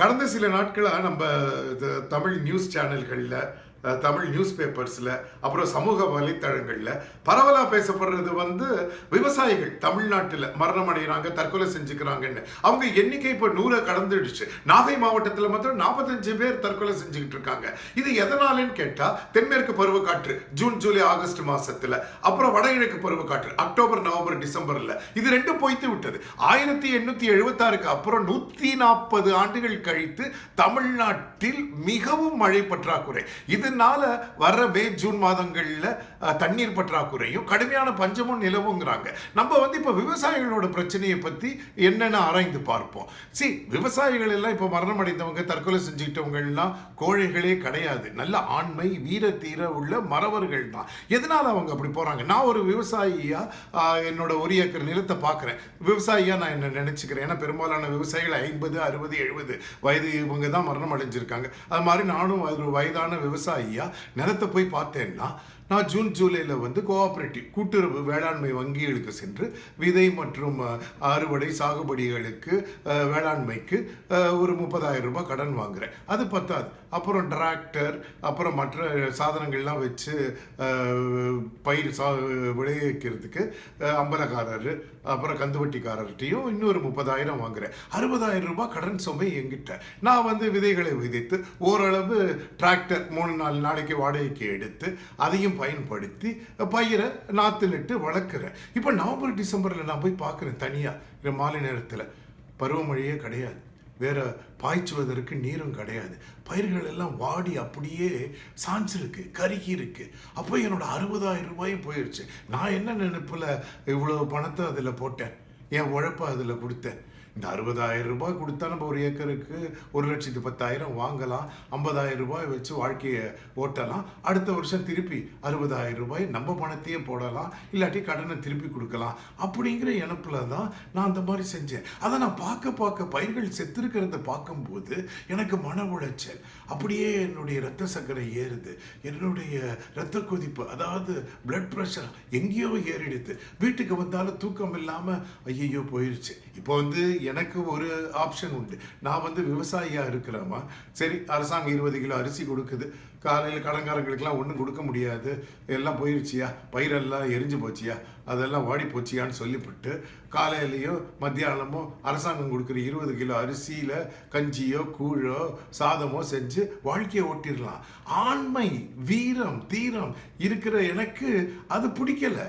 கடந்த சில நாட்களாக நம்ம தமிழ் நியூஸ் சேனல்களில் தமிழ் நியூஸ் பேப்பர்ஸில் அப்புறம் சமூக வலைத்தளங்களில் பரவலாக பேசப்படுறது வந்து விவசாயிகள் தமிழ்நாட்டில் மரணம் அடைகிறாங்க தற்கொலை செஞ்சுக்கிறாங்கன்னு. அவங்க எண்ணிக்கை இப்போ நூறை கடந்துடுச்சு. நாகை மாவட்டத்தில் மாத்திரம் நாற்பத்தஞ்சு பேர் தற்கொலை செஞ்சுக்கிட்டு இருக்காங்க. இது எதனாலன்னு கேட்டால் தென்மேற்கு பருவக்காற்று ஜூன் ஜூலை ஆகஸ்ட் மாதத்தில் அப்புறம் வடகிழக்கு பருவக்காற்று அக்டோபர் நவம்பர் டிசம்பரில். இது ரெண்டும் பொய்த்து விட்டது. ஆயிரத்தி எண்ணூற்றி எழுபத்தாறுக்கு அப்புறம் நூற்றி நாற்பது ஆண்டுகள் கழித்து தமிழ்நாட்டில் மிகவும் மழை பற்றாக்குறை. இது இதனால வர்ற மே ஜூன் மாதங்கள்ல தண்ணீர் பற்றாக்குறையும் கடுமையான பஞ்சமும் நிலவுங்கிறாங்க. நம்ம வந்து இப்போ விவசாயிகளோட பிரச்சனையை பத்தி என்னென்னு ஆராய்ந்து பார்ப்போம்? சி விவசாயிகள் எல்லாம் இப்போ மரணம் அடைந்தவங்க தற்கொலை செஞ்சுக்கிட்டவங்கள்லாம் கோழைகளே கிடையாது. நல்ல ஆண்மை வீர தீர உள்ள மறவர்கள் தான். எதனால அவங்க அப்படி போறாங்க? நான் ஒரு விவசாயியா என்னோட ஒரு ஏக்கர் நிலத்தை பார்க்குறேன் விவசாயியா நான் என்ன நினச்சிக்கிறேன்? ஏன்னா பெரும்பாலான விவசாயிகள் ஐம்பது அறுபது எழுபது வயது இவங்க தான் மரணம் அடைஞ்சிருக்காங்க அது மாதிரி நானும் ஒரு வயதான ஐயா நிலத்தை போய் பார்த்தேன்னா நான் ஜூன் ஜூலையில் வந்து கோஆபரேட்டிவ் கூட்டுறவு வேளாண்மை வங்கிகளுக்கு சென்று விதை மற்றும் அறுவடை சாகுபடிகளுக்கு வேளாண்மைக்கு ஒரு முப்பதாயிரம் ரூபாய் கடன் வாங்குகிறேன் அது பத்தாது. அப்புறம் டிராக்டர் அப்புறம் மற்ற சாதனங்கள்லாம் வச்சு பயிர் சா விளைவிக்கிறதுக்கு அம்பலக்காரர் அப்புறம் கந்துவட்டிக்காரர்கிட்டையும் இன்னொரு முப்பதாயிரம் வாங்குகிறேன் அறுபதாயிரம் ரூபாய் கடன் சுமை எங்கிட்ட நான் வந்து விதைகளை விதைத்து ஓரளவு டிராக்டர் மூணு நாலு நாளைக்கு வாடகைக்கு எடுத்து அதையும் பயன்படுத்தி பயிரை நாற்று நட்டு வளர்க்குறேன். இப்போ நவம்பர் டிசம்பரில் நான் போய் பார்க்குறேன் தனியாக மாலை நேரத்தில். பருவமழையே கிடையாது. வேறு பாய்ச்சுவதற்கு நீரும் கிடையாது. பயிர்கள் எல்லாம் வாடி அப்படியே சாஞ்சிருக்கு கருகி இருக்கு. அப்போ என்னோட அறுபதாயிரம் ரூபாயும் போயிடுச்சு நான் என்ன நினைப்பில் இவ்வளோ பணத்தை அதில் போட்டேன்? என் உழைப்பை அதில் கொடுத்தேன். இந்த அறுபதாயிரம் ரூபாய் கொடுத்தா நம்ம ஒரு ஏக்கருக்கு ஒரு லட்சத்து பத்தாயிரம் வாங்கலாம் ஐம்பதாயிரம் ரூபாய் வச்சு வாழ்க்கையை ஓட்டலாம். அடுத்த வருஷம் திருப்பி அறுபதாயிரம் ரூபாய் நம்ம பணத்தையே போடலாம் இல்லாட்டி கடனை திருப்பி கொடுக்கலாம். அப்படிங்கிற இனப்பில் தான் நான் அந்த மாதிரி செஞ்சேன். அதை நான் பார்க்க பார்க்க பயிர்கள் செத்துருக்கிறத பார்க்கும்போது எனக்கு மன உளைச்சல். அப்படியே என்னுடைய ரத்த சக்கரை ஏறுது. என்னுடைய ரத்த கொதிப்பு அதாவது பிளட் ப்ரெஷர் எங்கேயோ ஏறிடுது. வீட்டுக்கு வந்தாலும் தூக்கம் இல்லாமல் ஐயையோ போயிடுச்சு இப்போ வந்து எனக்கு ஒரு ஆப்ஷன் உண்டு. நான் வந்து விவசாயியாக இருக்கிறேமா சரி அரசாங்கம் இருபது கிலோ அரிசி கொடுக்குது. காலையில் கடன்காரங்களுக்கெல்லாம் ஒன்றும் கொடுக்க முடியாது. எல்லாம் போயிடுச்சியா பயிரெல்லாம் எரிஞ்சு போச்சியா? அதெல்லாம் வாடி போச்சியான்னு சொல்லிவிட்டு காலையிலையோ மத்தியானமோ அரசாங்கம் கொடுக்குற இருபது கிலோ அரிசியில் கஞ்சியோ கூழோ சாதமோ செஞ்சு வாழ்க்கையை ஓட்டிடலாம். ஆண்மை வீரம் தீரம் இருக்கிற எனக்கு அது பிடிக்கல.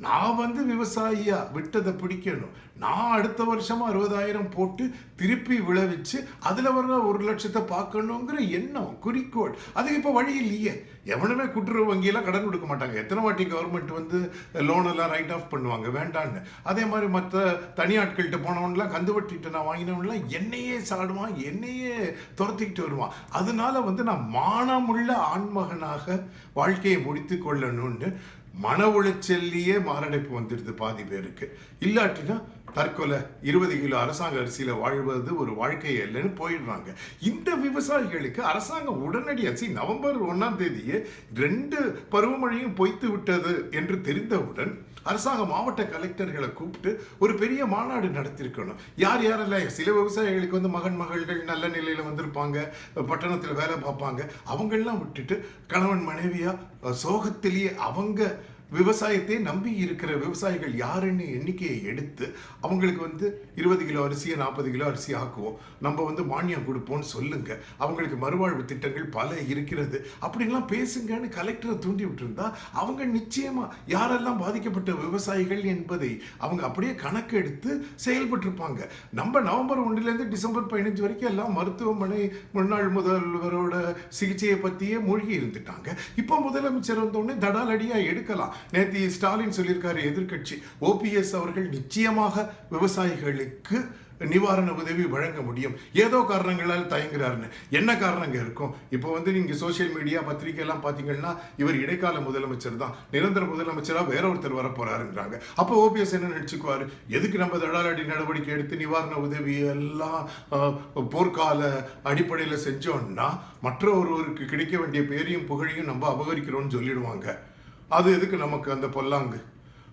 நான் வந்து விவசாயியா? விட்டதை பிடிக்கணும். நான் அடுத்த வருஷமா அறுபதாயிரம் போட்டு திருப்பி விளைவிச்சு அதில் வர்ற ஒரு லட்சத்தை பார்க்கணுங்கிற எண்ணம் குறிக்கோள். அதுக்கு இப்போ வழி இல்லையே. எவனுமே கூட்டுறவு வங்கியெல்லாம் கடன் கொடுக்க மாட்டாங்க. எத்தனை வாட்டி கவர்மெண்ட் வந்து லோனெல்லாம் ரைட் ஆஃப் பண்ணுவாங்க? வேண்டான்னு. அதே மாதிரி மற்ற தனியாட்கள்கிட்ட போனவன்லாம் கந்து வட்டிட்டு நான் வாங்கினவன்லாம் என்னையே சாடுவான் என்னையே துரத்திக்கிட்டு வருவான். அதனால வந்து நான் மானமுள்ள ஆண்மகனாக வாழ்க்கையை முடித்து கொள்ளணும்னு மன உளைச்சல்லையே மாரடைப்பு வந்துடுது பாதி பேருக்கு. இல்லாட்டினா தற்கொலை இருபது கிலோ அரசாங்க அரிசியில் வாழ்வது ஒரு வாழ்க்கை இல்லைன்னு போயிடுறாங்க. இந்த விவசாயிகளுக்கு அரசாங்கம் உடனடியாக சி நவம்பர் ஒன்றாம் தேதியே ரெண்டு பருவமழையும் பொய்த்து விட்டது என்று தெரிந்தவுடன் அரசாங்கம் மாவட்ட கலெக்டர்களை கூப்பிட்டு ஒரு பெரிய மாநாடு நடத்திருக்கணும் யார் யாரெல்லாம் சில விவசாயிகளுக்கு வந்து மகன் மகள்கள் நல்ல நிலையில் வந்திருப்பாங்க பட்டணத்தில் வேலை பார்ப்பாங்க அவங்கெல்லாம் விட்டுட்டு கணவன் மனைவியாக சோகத்திலேயே அவங்க விவசாயத்தை நம்பி இருக்கிற விவசாயிகள் யாருன்னு எண்ணிக்கையை எடுத்து அவங்களுக்கு வந்து இருபது கிலோ அரிசியை நாற்பது கிலோ அரிசி ஆக்குவோம். நம்ம வந்து மானியம் கொடுப்போம்னு சொல்லுங்க. அவங்களுக்கு மறுவாழ்வு திட்டங்கள் பல இருக்கிறது. அப்படின்லாம் பேசுங்கன்னு கலெக்டரை தூண்டி விட்டுருந்தா அவங்க நிச்சயமா யாரெல்லாம் பாதிக்கப்பட்ட விவசாயிகள் என்பதை அவங்க அப்படியே கணக்கு எடுத்து செயல்பட்டிருப்பாங்க. நம்ம நவம்பர் ஒன்றிலேருந்து டிசம்பர் பதினஞ்சு வரைக்கும் எல்லாம் மருத்துவமனை முன்னாள் முதல்வரோட சிகிச்சையை பற்றியே மூழ்கி இருந்துட்டாங்க. இப்போ முதலமைச்சர் வந்தோடனே தடாலடியாக எடுக்கலாம். நேத்தி ஸ்டாலின் சொல்லியிருக்காரு எதிர்க்கட்சி ஓபிஎஸ் அவர்கள் நிச்சயமாக விவசாயிகளுக்கு நிவாரண உதவி வழங்க முடியும். ஏதோ காரணங்களால் தயங்குறாருன்னு. என்ன காரணங்க இருக்கும்? இப்போ வந்து நீங்க சோசியல் மீடியா பத்திரிகை எல்லாம் பார்த்தீங்கன்னா இவர் இடைக்கால முதலமைச்சர் தான். நிரந்தர முதலமைச்சரா வேற ஒருத்தர் வர போறாருங்கிறாங்க அப்போ ஓபிஎஸ் என்ன நினச்சிக்குவார்? எதுக்கு நம்ம தடாலடி நடவடிக்கை எடுத்து நிவாரண உதவி எல்லாம் போர்க்கால அடிப்படையில் செஞ்சோம்னா மற்ற ஒருவருக்கு கிடைக்க வேண்டிய பேரையும் புகழையும் நம்ம அபகரிக்கிறோம்னு சொல்லிடுவாங்க. அது எதுக்கு நமக்கு அந்த பொல்லாங்கு?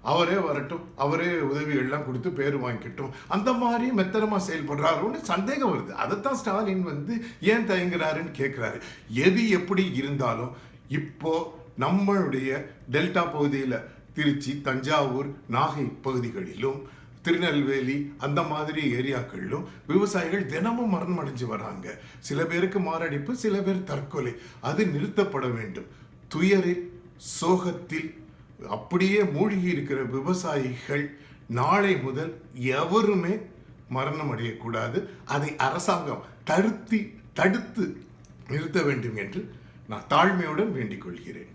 அவரே வரட்டும் அவரே உதவிகள்லாம் கொடுத்து பேர் வாங்கிக்கட்டும். அந்த மாதிரி மெத்தனமாக செயல்படுறாருன்னு சந்தேகம் வருது. அதைத்தான் ஸ்டாலின் வந்து ஏன் தயங்குறாருன்னு கேட்குறாரு எது எப்படி இருந்தாலும் இப்போ நம்மளுடைய டெல்டா பகுதியில் திருச்சி தஞ்சாவூர் நாகை பகுதிகளிலும் திருநெல்வேலி அந்த மாதிரி ஏரியாக்களிலும் விவசாயிகள் தினமும் மரணம் அடைஞ்சு வராங்க. சில பேருக்கு மாரடைப்பு சில பேர் தற்கொலை. அது நிறுத்தப்பட வேண்டும். துயரில் சோகத்தில் அப்படியே மூழ்கி இருக்கிற விவசாயிகள் நாளை முதல் எவருமே மரணம் அடையக்கூடாது. அதை அரசாங்கம் தடுத்தி தடுத்து நிறுத்த வேண்டும் என்று நான் தாழ்மையுடன் வேண்டிக் கொள்கிறேன்.